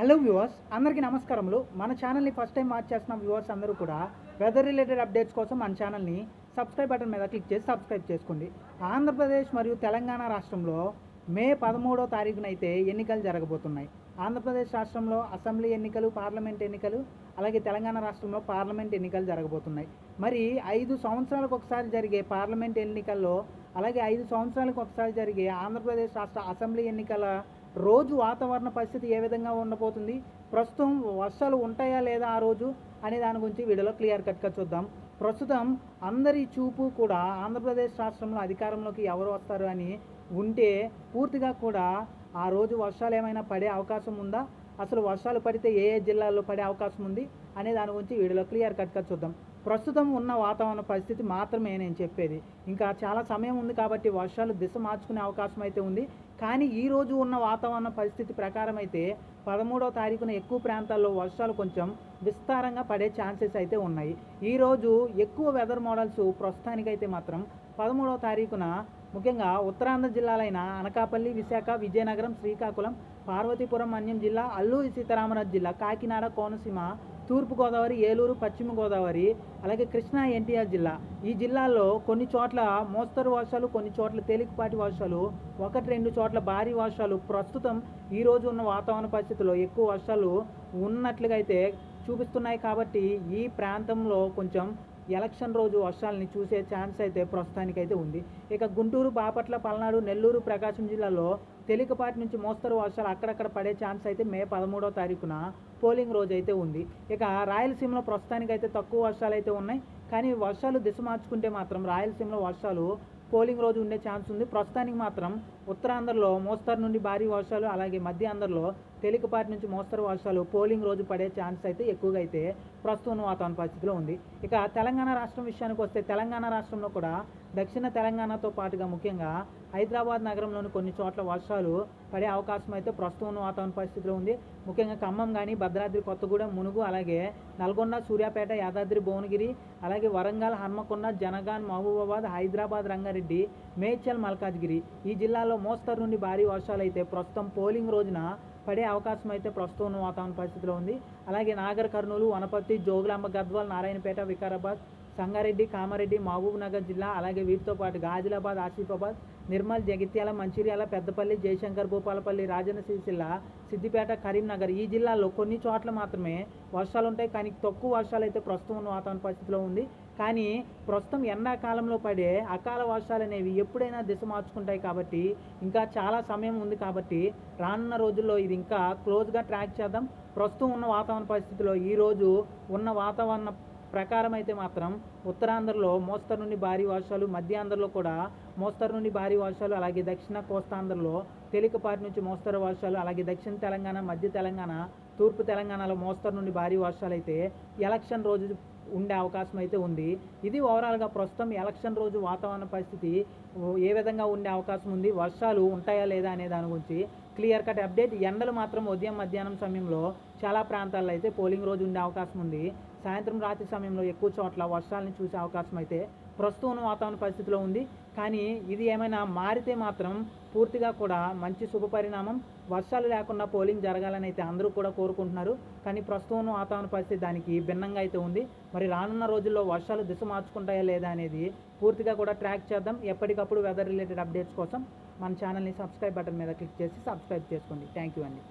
Hello viewers అందరికీ నమస్కారములు. మన ఛానల్ని ఫస్ట్ టైం వాచ్ చేస్తున్న వ్యూవర్స్ అందరూ కూడా వెదర్ రిలేటెడ్ అప్డేట్స్ కోసం మన ఛానల్ని సబ్స్క్రైబ్ బటన్ మీద క్లిక్ చేసి సబ్స్క్రైబ్ చేసుకోండి. ఆంధ్రప్రదేశ్ మరియు తెలంగాణ రాష్ట్రంలో మే పదమూడో తారీఖున అయితే ఎన్నికలు జరగబోతున్నాయి. ఆంధ్రప్రదేశ్ రాష్ట్రంలో అసెంబ్లీ ఎన్నికలు పార్లమెంట్ ఎన్నికలు అలాగే తెలంగాణ రాష్ట్రంలో పార్లమెంట్ ఎన్నికలు జరగబోతున్నాయి. మరి ఐదు సంవత్సరాలకు ఒకసారి జరిగే పార్లమెంట్ ఎన్నికల్లో అలాగే ఐదు సంవత్సరాలకు ఒకసారి జరిగే ఆంధ్రప్రదేశ్ రాష్ట్ర అసెంబ్లీ ఎన్నికల రోజు వాతావరణ పరిస్థితి ఏ విధంగా ఉండబోతుంది? ప్రస్తుతం వర్షాలు ఉంటాయా లేదా ఆ రోజు? అనే దాని గురించి వీడియోలో క్లియర్ కట్గా చూద్దాం. ప్రస్తుతం అందరి చూపు కూడా ఆంధ్రప్రదేశ్ రాష్ట్రంలో అధికారంలోకి ఎవరు వస్తారు అని ఉంటే పూర్తిగా కూడా ఆ రోజు వర్షాలు ఏమైనా పడే అవకాశం ఉందా? అసలు వర్షాలు పడితే ఏ ఏ జిల్లాల్లో పడే అవకాశం ఉంది? అనే దాని గురించి వీడియోలో క్లియర్ కట్గా చూద్దాం. ప్రస్తుతం ఉన్న వాతావరణ పరిస్థితి మాత్రమే నేను చెప్పేది. ఇంకా చాలా సమయం ఉంది కాబట్టి వర్షాలు దిశ మార్చుకునే అవకాశం అయితే ఉంది. కానీ ఈ రోజు ఉన్న వాతావరణ పరిస్థితి ప్రకారం అయితే పదమూడో తారీఖున ఎక్కువ ప్రాంతాల్లో వర్షాలు కొంచెం విస్తారంగా పడే ఛాన్సెస్ అయితే ఉన్నాయి. ఈ రోజు ఎక్కువ వెదర్ మోడల్స్ ప్రస్తుతానికైతే మాత్రం పదమూడవ తారీఖున ముఖ్యంగా ఉత్తరాంధ్ర జిల్లాలైన అనకాపల్లి విశాఖ విజయనగరం శ్రీకాకుళం పార్వతీపురం మన్యం జిల్లా అల్లూరి సీతారామరాజు జిల్లా కాకినాడ కోనసీమ తూర్పుగోదావరి ఏలూరు పశ్చిమ గోదావరి అలాగే కృష్ణా ఎన్టీఆర్ జిల్లా. ఈ జిల్లాల్లో కొన్ని చోట్ల మోస్తరు వర్షాలు కొన్ని చోట్ల తేలికపాటి వర్షాలు ఒకటి రెండు చోట్ల భారీ వర్షాలు. ప్రస్తుతం ఈ రోజు ఉన్న వాతావరణ పరిస్థితుల్లో ఎక్కువ వర్షాలు ఉన్నట్లుగా అయితే చూపిస్తున్నాయి కాబట్టి ఈ ప్రాంతంలో కొంచెం ఎలక్షన్ రోజు వర్షాలని చూసే ఛాన్స్ అయితే ప్రస్తుతానికైతే ఉంది. ఇక గుంటూరు బాపట్ల పల్నాడు నెల్లూరు ప్రకాశం జిల్లాలో తేలికపాటి నుంచి మోస్తరు వర్షాలు అక్కడక్కడ పడే ఛాన్స్ అయితే మే పదమూడవ తారీఖున పోలింగ్ రోజు అయితే ఉంది. ఇక రాయలసీమలో ప్రస్తుతానికి అయితే తక్కువ వర్షాలు అయితే ఉన్నాయి. కానీ వర్షాలు దిశ మార్చుకుంటే మాత్రం రాయలసీమలో వర్షాలు పోలింగ్ రోజు ఉండే ఛాన్స్ ఉంది. ప్రస్తుతానికి మాత్రం ఉత్తరాంధ్రలో మోస్తరు నుండి భారీ వర్షాలు అలాగే మధ్య ఆంధ్రలో తేలికపాటి నుంచి మోస్తరు వర్షాలు పోలింగ్ రోజు పడే ఛాన్స్ అయితే ఎక్కువగా అయితే ప్రస్తుతం ఉన్న వాతావరణ పరిస్థితిలో ఉంది. ఇక తెలంగాణ రాష్ట్రం విషయానికి వస్తే తెలంగాణ రాష్ట్రంలో కూడా దక్షిణ తెలంగాణతో పాటుగా ముఖ్యంగా హైదరాబాద్ నగరంలోని కొన్ని చోట్ల వర్షాలు పడే అవకాశం అయితే ప్రస్తుతం ఉన్న వాతావరణ పరిస్థితిలో ఉంది. ముఖ్యంగా ఖమ్మం కానీ భద్రాద్రి కొత్తగూడెం మునుగు అలాగే నల్గొండ సూర్యాపేట యాదాద్రి భువనగిరి అలాగే వరంగల్ హన్మకొండ జనగాన్ మహబూబాబాద్ హైదరాబాద్ రంగారెడ్డి మేడ్చల్ మల్కాజ్గిరి ఈ జిల్లాలో మోస్తరు నుండి భారీ వర్షాలు అయితే ప్రస్తుతం పోలింగ్ రోజున పడే అవకాశం అయితే ప్రస్తుతం ఉన్న వాతావరణ పరిస్థితిలో ఉంది. అలాగే నాగర్ కర్నూలు వనపర్తి జోగులాంబ గద్వాల్ నారాయణపేట వికారాబాద్ సంగారెడ్డి కామారెడ్డి మహబూబ్నగర్ జిల్లా అలాగే వీటితో పాటు గాజిలాబాద్ ఆసిఫాబాద్ నిర్మల్ జగిత్యాల మంచిర్యాల పెద్దపల్లి జయశంకర్ భూపాలపల్లి రాజన్న సిరిసిల్ల సిద్దిపేట కరీంనగర్ ఈ జిల్లాల్లో కొన్ని చోట్ల మాత్రమే వర్షాలు ఉంటాయి కానీ తక్కువ వర్షాలు అయితే ప్రస్తుతం ఉన్న వాతావరణ పరిస్థితిలో ఉంది. కానీ ప్రస్తుతం ఎండాకాలంలో పడే అకాల వర్షాలు అనేవి ఎప్పుడైనా దిశ మార్చుకుంటాయి కాబట్టి ఇంకా చాలా సమయం ఉంది కాబట్టి రానున్న రోజుల్లో ఇది ఇంకా క్లోజ్గా ట్రాక్ చేద్దాం. ప్రస్తుతం ఉన్న వాతావరణ పరిస్థితిలో ఈరోజు ఉన్న వాతావరణ ప్రకారం అయితే మాత్రం ఉత్తరాంధ్రలో మోస్తరు నుండి భారీ వర్షాలు మధ్యాంధ్రలో కూడా మోస్తరు నుండి భారీ వర్షాలు అలాగే దక్షిణ కోస్తాంధ్రలో తేలికపాటి నుంచి మోస్తరు వర్షాలు అలాగే దక్షిణ తెలంగాణ మధ్య తెలంగాణ తూర్పు తెలంగాణలో మోస్తరు నుండి భారీ వర్షాలు అయితే ఎలక్షన్ రోజు ఉండే అవకాశం అయితే ఉంది. ఇది ఓవరాల్గా ప్రస్తుతం ఎలక్షన్ రోజు వాతావరణ పరిస్థితి ఏ విధంగా ఉండే అవకాశం ఉంది వర్షాలు ఉంటాయా లేదా అనే దాని గురించి క్లియర్ కట్ అప్డేట్ ఎండలు మాత్రం ఉదయం మధ్యాహ్నం సమయంలో చాలా ప్రాంతాల్లో అయితే పోలింగ్ రోజు ఉండే అవకాశం ఉంది. సాయంత్రం రాత్రి సమయంలో ఎక్కువ చోట్ల వర్షాలను చూసే అవకాశం అయితే ప్రస్తుతం వాతావరణ పరిస్థితిలో ఉంది. కానీ ఇది ఏమైనా మారితే మాత్రం పూర్తిగా కూడా మంచి శుభ పరిణామం. వర్షాలు లేకుండా పోలింగ్ జరగాలని అయితే అందరూ కూడా కోరుకుంటున్నారు. కానీ ప్రస్తుతం వాతావరణ పరిస్థితి దానికి భిన్నంగా అయితే ఉంది. మరి రానున్న రోజుల్లో వర్షాలు దిశ మార్చుకుంటాయా లేదా అనేది పూర్తిగా కూడా ట్రాక్ చేద్దాం. ఎప్పటికప్పుడు వెదర్ రిలేటెడ్ అప్డేట్స్ కోసం మన ఛానల్ని సబ్స్క్రైబ్ బటన్ మీద క్లిక్ చేసి సబ్స్క్రైబ్ చేసుకోండి. థ్యాంక్ యూ అండి.